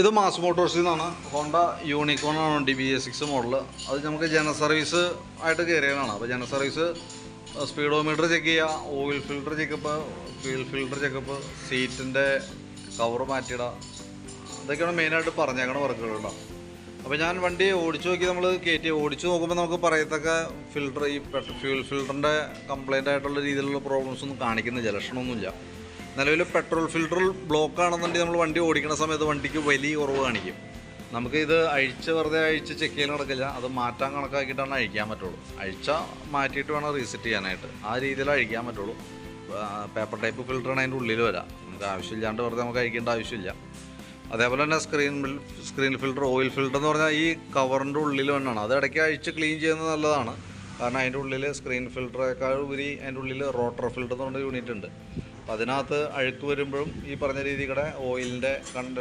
ഇത് മാസ് മോട്ടോഴ്സിൽ നിന്നാണ് ഹോണ്ട യൂണിക്കോൺ ആണ് D B S six model അത് നമുക്ക് ജന സർവീസ് ആയിട്ട് കയറിയതാണ് അപ്പോൾ ജന സർവീസ് സ്പീഡോമീറ്റർ ചെക്ക് ചെയ്യുക oil filter checkup fuel filter checkup സീറ്റിന്റെ കവർ മാറ്റിയിടുക അതൊക്കെയാണ് മെയിനായിട്ട് പറഞ്ഞേക്കണ വർക്കുകൾ കേട്ടോ അപ്പോൾ ഞാൻ വണ്ടി ഓടിച്ചു നോക്കി നമ്മൾ കയറ്റി ഓടിച്ചു നോക്കുമ്പോൾ നമുക്ക് പറയത്തക്ക ഫിൽട്ടർ ഈ ഫ്യൂൽ ഫിൽറ്ററിന്റെ കംപ്ലൈന്റ് ആയിട്ടുള്ള രീതിയിലുള്ള പ്രോബ്ലംസ് ഒന്നും കാണിക്കുന്നില്ല. ലക്ഷണമൊന്നുമില്ല. നിലവിൽ പെട്രോൾ ഫിൽട്ടർ ബ്ലോക്ക് ആണെന്നുണ്ടെങ്കിൽ നമ്മൾ വണ്ടി ഓടിക്കുന്ന സമയത്ത് വണ്ടിക്ക് വലിയ കുറവ് കാണിക്കും. നമുക്ക് ഇത് അഴിച്ച് വെറുതെ അഴിച്ച് ചെക്ക് ചെയ്യാൻ നടക്കില്ല. അത് മാറ്റാൻ കണക്കാക്കിയിട്ടാണ് അഴിക്കാൻ പറ്റുള്ളൂ. അഴിച്ച മാറ്റിയിട്ട് വേണം റീസെറ്റ് ചെയ്യാനായിട്ട്. ആ രീതിയിൽ അഴിക്കാൻ പറ്റുള്ളൂ. പേപ്പർ ടൈപ്പ് ഫിൽറ്ററാണ് അതിന്റെ ഉള്ളിൽ വരാം. നമുക്ക് ആവശ്യമില്ലാണ്ട് വെറുതെ നമുക്ക് അഴിക്കേണ്ട ആവശ്യമില്ല. അതേപോലെ തന്നെ screen screen filter oil filter എന്ന് പറഞ്ഞാൽ ഈ കവറിന്റെ ഉള്ളിൽ തന്നെയാണ് അത് ഇടയ്ക്ക് അഴിച്ച് ക്ലീൻ ചെയ്യുന്നത് നല്ലതാണ്. കാരണം അതിന്റെ ഉള്ളിൽ സ്ക്രീൻ ഫിൽറ്ററേക്കാൾ ഉപരി അതിന്റെ ഉള്ളിൽ റോട്ടർ ഫിൽറ്റർ എന്ന് പറഞ്ഞ യൂണിറ്റ് ഉണ്ട്. അപ്പോൾ അതിനകത്ത് അഴുക്ക് വരുമ്പോഴും ഈ പറഞ്ഞ രീതിയുടെ ഓയിലിന്റെ കണ്ട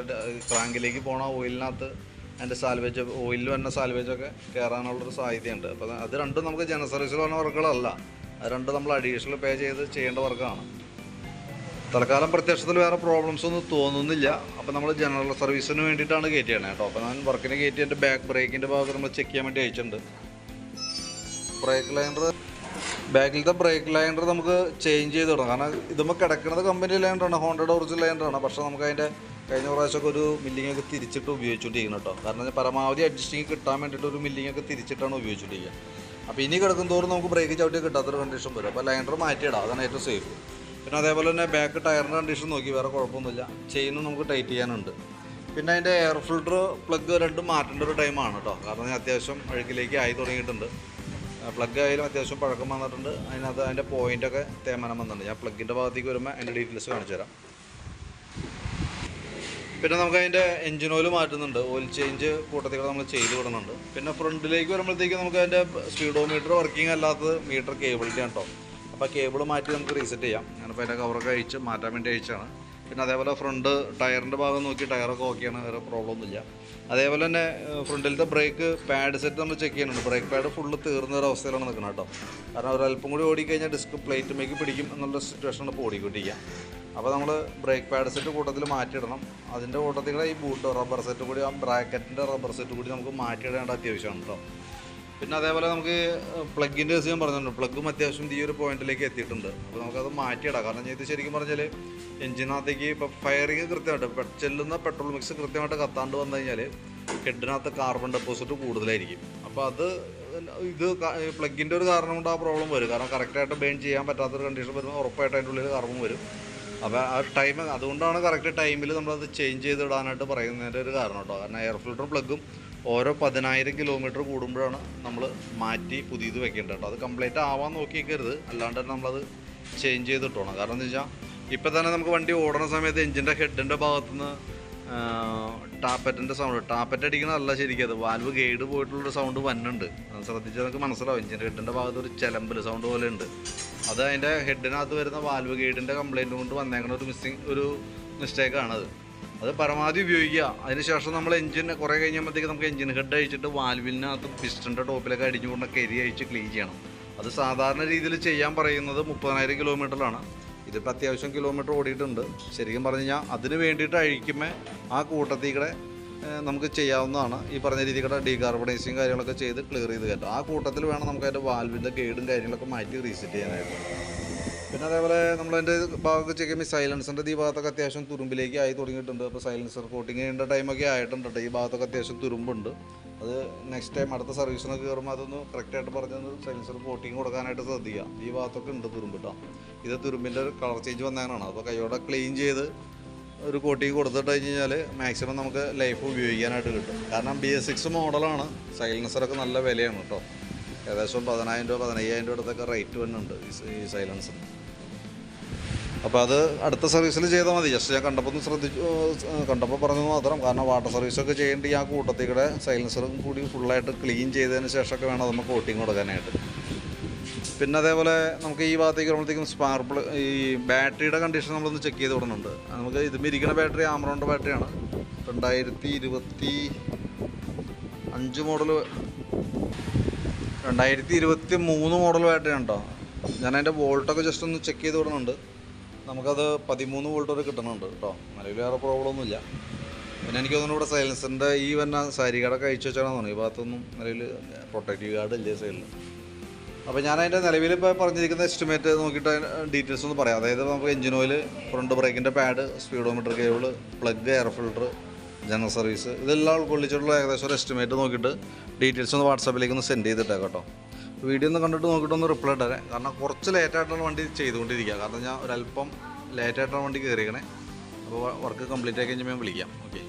ക്രാങ്കിലേക്ക് പോണ ഓയിലിനകത്ത് അതിന്റെ സാൽവേജ് ഓയിലിൽ വരുന്ന സാൽവേജൊക്കെ കയറാനുള്ളൊരു സാധ്യതയുണ്ട്. അപ്പോൾ അത് രണ്ടും നമുക്ക് ജനറൽ സർവീസിൽ വന്ന വർക്കുകളല്ല. അത് രണ്ടും നമ്മൾ അഡീഷണൽ പേ ചെയ്ത് ചെയ്യേണ്ട വർക്കാണ്. തൽക്കാലം പ്രത്യക്ഷത്തിൽ വേറെ പ്രോബ്ലംസ് ഒന്നും തോന്നുന്നില്ല. അപ്പോൾ നമ്മൾ ജനറൽ സർവീസിന് വേണ്ടിയിട്ടാണ് കയറ്റിയാണ് കേട്ടോ. അപ്പോൾ ഞാൻ വർക്കിന് കയറ്റി എന്റെ ബാക്ക് ബ്രേക്കിന്റെ ഭാഗത്ത് നമ്മൾ ചെക്ക് ചെയ്യാൻ വേണ്ടി അയച്ചിട്ടുണ്ട്. ബ്രേക്ക് ലൈനർ ബാക്കിലത്തെ ബ്രേക്ക് ലൈനർ നമുക്ക് ചേഞ്ച് ചെയ്ത് തുടങ്ങാം കാരണം ഇതുമ്പോൾ കിടക്കുന്നത് കമ്പനി ലൈനറാണ് ഹോണ്ടയുടെ ഒറിജിനൽ ലൈനറാണ് പക്ഷേ നമുക്ക് അതിന്റെ കഴിഞ്ഞ പ്രാവശ്യമൊക്കെ ഒരു മില്ലിങ്ങൊക്കെ തിരിച്ചിട്ട് ഉപയോഗിച്ചുകൊണ്ടിരിക്കുന്നത് കേട്ടോ. കാരണം പരമാവധി അഡ്ജസ്റ്റിങ് കിട്ടാൻ വേണ്ടിയിട്ട് ഒരു മില്ലിങ്ങൊക്കെ തിരിച്ചിട്ടാണ് ഉപയോഗിച്ചുകൊണ്ടിരിക്കുക അപ്പോൾ ഇനി കിടക്കും തോറും നമുക്ക് ബ്രേക്ക് ചവിട്ടി കിട്ടാത്തൊരു കണ്ടീഷൻ വരും. അപ്പോൾ ലൈനർ മാറ്റിയിടാം. അതാണ് ഏറ്റവും സേഫ് പിന്നെ അതേപോലെ തന്നെ ബാക്ക് ടയറിന്റെ കണ്ടീഷൻ നോക്കി. വേറെ കുഴപ്പമൊന്നുമില്ല. ചെയിനും നമുക്ക് ടൈറ്റ് ചെയ്യാനുണ്ട്. പിന്നെ അതിന്റെ എയർ ഫിൽട്ടർ പ്ലഗ് രണ്ടും മാറ്റേണ്ട ഒരു ടൈമാണ് കേട്ടോ. കാരണം അത്യാവശ്യം അഴുക്കിലേക്ക് ആയി തുടങ്ങിയിട്ടുണ്ട്. പ്ലഗ് ആയാലും അത്യാവശ്യം പഴക്കം വന്നിട്ടുണ്ട്. അതിനകത്ത് അതിന്റെ പോയിന്റൊക്കെ തേമാനം വന്നിട്ടുണ്ട്. ഞാൻ പ്ലഗിന്റെ ഭാഗത്തേക്ക് വരുമ്പോൾ അതിന്റെ ഡീറ്റെയിൽസ് കാണിച്ചു തരാം. പിന്നെ നമുക്ക് അതിന്റെ എഞ്ചിൻ ഓയിൽ മാറ്റുന്നുണ്ട്. ഓയിൽ ചേഞ്ച് കൂട്ടത്തിൽ നമ്മൾ ചെയ്ത് വിടുന്നുണ്ട്. പിന്നെ ഫ്രണ്ടിലേക്ക് വരുമ്പോഴത്തേക്ക് നമുക്ക് അതിന്റെ സ്പീഡോമീറ്റർ വർക്കിംഗ് അല്ലാത്തത് മീറ്റർ കേബിളിന്റെ കേട്ടോ അപ്പോൾ കേബിൾ മാറ്റി നമുക്ക് റീസെറ്റ് ചെയ്യാം. ഞാനിപ്പോൾ അതിന്റെ കവറൊക്കെ അഴിച്ച് മാറ്റാൻ വേണ്ടി അഴിച്ചാണ് പിന്നെ അതേപോലെ ഫ്രണ്ട് ടയറിന്റെ ഭാഗം നോക്കി ടയറൊക്കെ ഓക്കെയാണ് വേറെ പ്രോബ്ലം ഒന്നുമില്ല. അതേപോലെ തന്നെ ഫ്രണ്ടിലത്തെ ബ്രേക്ക് പാഡ് സെറ്റ് നമ്മൾ ചെക്ക് ചെയ്യുന്നുണ്ട്. ബ്രേക്ക് പാഡ് ഫുള്ള് തീർന്ന ഒരു അവസ്ഥയിലാണ് നിൽക്കുന്നത് കേട്ടോ. കാരണം ഒരു അല്പം കൂടി ഓടിക്കഴിഞ്ഞാൽ ഡിസ്ക് പ്ലേറ്റ് മേക്ക് പിടിക്കും എന്നുള്ള സിറ്റുവേഷനാണ് ഇപ്പോൾ ഓടിക്കൊണ്ടിരിക്കുക. അപ്പോൾ നമ്മൾ ബ്രേക്ക് പാഡ് സെറ്റ് കൂട്ടത്തിൽ മാറ്റിയിടണം. അതിന്റെ കൂട്ടത്തിൽ ഈ ബൂട്ട് റബ്ബർ സെറ്റ് കൂടി ആ ബ്രാക്കറ്റിന്റെ റബ്ബർ സെറ്റ് കൂടി നമുക്ക് മാറ്റിയിടേണ്ട അത്യാവശ്യമാണ് കേട്ടോ. പിന്നെ അതേപോലെ നമുക്ക് പ്ലഗിന്റെ കേസ് ഞാൻ പറഞ്ഞിട്ടുണ്ട് പ്ലഗും അത്യാവശ്യം ഈ ഒരു പോയിന്റിലേക്ക് എത്തിയിട്ടുണ്ട്. അപ്പോൾ നമുക്കത് മാറ്റിയിടാം. കാരണം ഇത് ശരിക്കും പറഞ്ഞാൽ എഞ്ചിനകത്തേക്ക് ഇപ്പോൾ ഫയറിങ് കൃത്യമായിട്ട് ചെല്ലുന്ന പെട്രോൾ മിക്സ് കൃത്യമായിട്ട് കത്താണ്ട് വന്നു കഴിഞ്ഞാൽ ഹെഡിനകത്ത് കാർബൺ ഡെപ്പോസിറ്റ് കൂടുതലായിരിക്കും. അപ്പോൾ അത് ഇത് പ്ലഗിന്റെ ഒരു കാരണം കൊണ്ട് ആ പ്രോബ്ലം വരും. കാരണം കറക്റ്റായിട്ട് ബെയിൻ ചെയ്യാൻ പറ്റാത്തൊരു കണ്ടീഷൻ വരുമ്പോൾ ഉറപ്പായിട്ട് അതിന്റെ ഉള്ളിൽ കാർബൺ വരും. അപ്പോൾ ആ ടൈം അതുകൊണ്ടാണ് കറക്റ്റ് ടൈമിൽ നമ്മളത് ചേഞ്ച് ചെയ്ത് ഇടാനായിട്ട് പറയുന്നതിന്റെ ഒരു കാരണം കേട്ടോ. കാരണം എയർ ഫിൽട്ടർ പ്ലഗും ഓരോ പതിനായിരം കിലോമീറ്റർ കൂടുമ്പോഴാണ് നമ്മൾ മാറ്റി പുതിയത് വെക്കേണ്ടത് കേട്ടോ. അത് കംപ്ലീറ്റ് ആവാൻ നോക്കിക്കരുത് അല്ലാണ്ട് തന്നെ നമ്മളത് ചേഞ്ച് ചെയ്ത് ഇട്ടോണം കാരണം എന്താ വെച്ചാൽ ഇപ്പം തന്നെ നമുക്ക് വണ്ടി ഓടുന്ന സമയത്ത് എഞ്ചിന്റെ ഹെഡിന്റെ ഭാഗത്തുനിന്ന് ടാപ്പറ്റിന്റെ സൗണ്ട് ടാപ്പറ്റ് അടിക്കണതല്ല ശരിക്കും അത്. വാൽവ് ഗൈഡ് പോയിട്ടുള്ളൊരു സൗണ്ട് വന്നുണ്ട്. ശ്രദ്ധിച്ചാൽ നമുക്ക് മനസ്സിലാവും. എഞ്ചിൻ ഹെഡിന്റെ ഭാഗത്ത് ഒരു ചെലമ്പൽ സൗണ്ട് പോലെ ഉണ്ട് അത് അതിന്റെ ഹെഡിനകത്ത് വരുന്ന വാൽവ് ഗൈഡിന്റെ കംപ്ലൈന്റ് കൊണ്ട് വന്നേക്കുന്ന ഒരു മിസ്സിങ് ഒരു മിസ്റ്റേക്കാണത് അത്. പരമാവധി ഉപയോഗിക്കുക. അതിനുശേഷം നമ്മൾ എഞ്ചിൻ കുറേ കഴിഞ്ഞപ്പോഴത്തേക്ക് നമുക്ക് എഞ്ചിൻ ഹെഡ് അഴിച്ചിട്ട് വാൽവിനകത്ത് പിസ്റ്റന്റെ ടോപ്പിലൊക്കെ അടിഞ്ഞുകൊണ്ട് കരി അഴിച്ച് ക്ലീൻ ചെയ്യണം. അത് സാധാരണ രീതിയിൽ ചെയ്യാൻ പറയുന്നത് മുപ്പതിനായിരം കിലോമീറ്ററിലാണ് ഇതിപ്പോൾ അത്യാവശ്യം കിലോമീറ്റർ ഓടിയിട്ടുണ്ട്. ശരിക്കും പറഞ്ഞു കഴിഞ്ഞാൽ അതിന് വേണ്ടിയിട്ട് അഴിക്കുമ്പോൾ ആ കൂട്ടത്തിൽ കൂടെ നമുക്ക് ചെയ്യാവുന്നതാണ്. ഈ പറഞ്ഞ രീതിയിൽ കൂടെ ഡീകാർബണൈസിങ് കാര്യങ്ങളൊക്കെ ചെയ്ത് ക്ലിയർ ചെയ്ത് കയറ്റാം ആ കൂട്ടത്തിൽ വേണം നമുക്ക് അതിന്റെ വാൽവിന്റെ ഗൈഡും കാര്യങ്ങളൊക്കെ മാറ്റി റീസെറ്റ് ചെയ്യാനായിട്ട്. പിന്നെ അതേപോലെ നമ്മളതിന്റെ ഭാഗമൊക്കെ ചെയ്യുമ്പോൾ സൈലൻസറിന്റെ ഈ ഭാഗത്തൊക്കെ അത്യാവശ്യം തുരുമ്പിലേക്ക് ആയി തുടങ്ങിയിട്ടുണ്ട്. അപ്പോൾ സൈലൻസർ കോട്ടിങ് ചെയ്യേണ്ട ടൈമൊക്കെ ആയിട്ടുണ്ട്. ഈ ഭാഗത്തൊക്കെ അത്യാവശ്യം തുരുമ്പുണ്ട്. അത് നെക്സ്റ്റ് ടൈം അടുത്ത സർവീസിനൊക്കെ കയറുമ്പോൾ അതൊന്ന് കറക്റ്റായിട്ട് പറഞ്ഞൊന്ന് സൈലൻസർ കോട്ടിങ് കൊടുക്കാനായിട്ട് ശ്രദ്ധിക്കുക ഈ ഭാഗത്തൊക്കെ ഉണ്ട് തുരുമ്പ് കേട്ടോ ഇത് തുരുമ്പിന്റെ ഒരു കളർ ചേഞ്ച് വന്നതാണ് അപ്പോൾ കൈയോടെ ക്ലീൻ ചെയ്ത് ഒരു കോട്ടിങ് കൊടുത്തിട്ട് കഴിഞ്ഞ് കഴിഞ്ഞാൽ മാക്സിമം നമുക്ക് ലൈഫ് ഉപയോഗിക്കാനായിട്ട് കിട്ടും. കാരണം ബി എസ് സിക്സ് മോഡലാണ് സൈലൻസറൊക്കെ നല്ല വിലയാണ് കേട്ടോ ഏകദേശം പതിനായിരം രൂപ പതിനയ്യായിരം രൂപ അടുത്തൊക്കെ റേറ്റ് വരുന്നുണ്ട് ഈ സൈലൻസർ അപ്പോൾ അത് അടുത്ത സർവീസിൽ ചെയ്താൽ മതി. ജസ്റ്റ് ഞാൻ കണ്ടപ്പോൾ ഒന്ന് ശ്രദ്ധിച്ചു കണ്ടപ്പോൾ പറഞ്ഞത് മാത്രം. കാരണം വാട്ടർ സർവീസൊക്കെ ചെയ്യേണ്ട ആ കൂട്ടത്തിൽ കൂടെ സൈലൻസറും കൂടി ഫുള്ളായിട്ട് ക്ലീൻ ചെയ്തതിന് ശേഷമൊക്കെ വേണം നമുക്ക് കോട്ടിങ് കൊടുക്കാനായിട്ട്. പിന്നെ അതേപോലെ നമുക്ക് ഈ ഭാഗത്തേക്ക് വരുമ്പോഴത്തേക്കും സ്പാർപ്പിൾ ഈ ബാറ്ററിയുടെ കണ്ടീഷൻ നമ്മളൊന്ന് ചെക്ക് ചെയ്ത് വിടുന്നുണ്ട് നമുക്ക് ഇത് ഇരിക്കുന്ന ബാറ്ററി ആമറോണിന്റെ ബാറ്ററിയാണ്. രണ്ടായിരത്തി ഇരുപത്തി അഞ്ച് മോഡൽ രണ്ടായിരത്തി ഇരുപത്തി മൂന്ന് മോഡൽ ബാറ്ററി ഉണ്ടോ ഞാൻ അതിന്റെ വോൾട്ടൊക്കെ ജസ്റ്റ് ഒന്ന് ചെക്ക് ചെയ്ത് വിടുന്നുണ്ട് നമുക്കത് പതിമൂന്ന് വോൾട്ട് വരെ കിട്ടുന്നുണ്ട് കേട്ടോ. നിലവിൽ വേറെ പ്രോബ്ലം ഒന്നുമില്ല. പിന്നെ എനിക്ക് തോന്നുന്നു ഇവിടെ സൈലൻസറിന്റെ ഈ വന്ന സാരി കട കഴിച്ചു വെച്ചാണെന്ന് തോന്നുന്നു. ഈ ഭാഗത്തൊന്നും നിലവിൽ പ്രൊട്ടക്റ്റീവ് ഗാർഡ് ഇല്ലേ സൈഡിൽ അപ്പോൾ ഞാൻ അതിന്റെ നിലവിൽ ഇപ്പോൾ പറഞ്ഞിരിക്കുന്ന എസ്റ്റിമേറ്റ് നോക്കിയിട്ട് ഡീറ്റെയിൽസ് ഒന്ന് പറയാം. അതായത് നമുക്ക് engine oil front ബ്രേക്കിന്റെ pad speedometer cable plug air filter general service ഇതെല്ലാം ഉൾക്കൊള്ളിച്ചിട്ടുള്ള ഏകദേശം ഒരു എസ്റ്റിമേറ്റ് നോക്കിയിട്ട് ഡീറ്റെയിൽസ് ഒന്ന് വാട്സാപ്പിലേക്ക് ഒന്ന് സെൻഡ് ചെയ്തിട്ടേ കേട്ടോ. വീഡിയോ ഒന്ന് കണ്ടിട്ട് നോക്കിയിട്ട് ഒന്ന് റിപ്ലൈ ഇട്ടേ കാരണം കുറച്ച് ലേറ്റായിട്ടുള്ള വണ്ടി ചെയ്തുകൊണ്ടിരിക്കുക. കാരണം ഞാൻ ഒരല്പം ലേറ്റായിട്ടുള്ള വണ്ടി കയറിയേക്കണേ അപ്പോൾ വർക്ക് കംപ്ലീറ്റ് ആക്കി കഴിഞ്ഞാൽ ഞാൻ വിളിക്കാം. ഓക്കെ